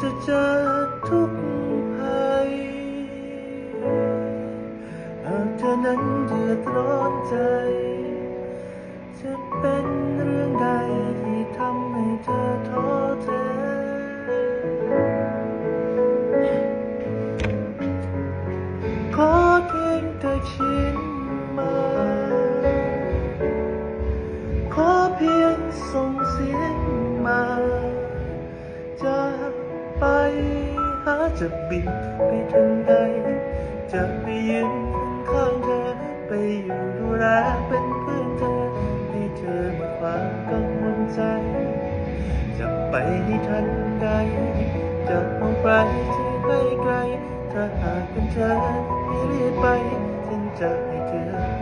จะเจอทุกภัยหากเธอนั้นเดือดร้อน จะบินไปถึงใด จะไปยืนข้างเธอ ไปอยู่ดูแลเป็นเพื่อนเธอ ให้เธอหมดความกังวลใจ จะไปให้ทันใด จะมองไปที่ไม่ไกลถ้าหากเป็นเธอที่รียกไป ฉันจะให้เธอ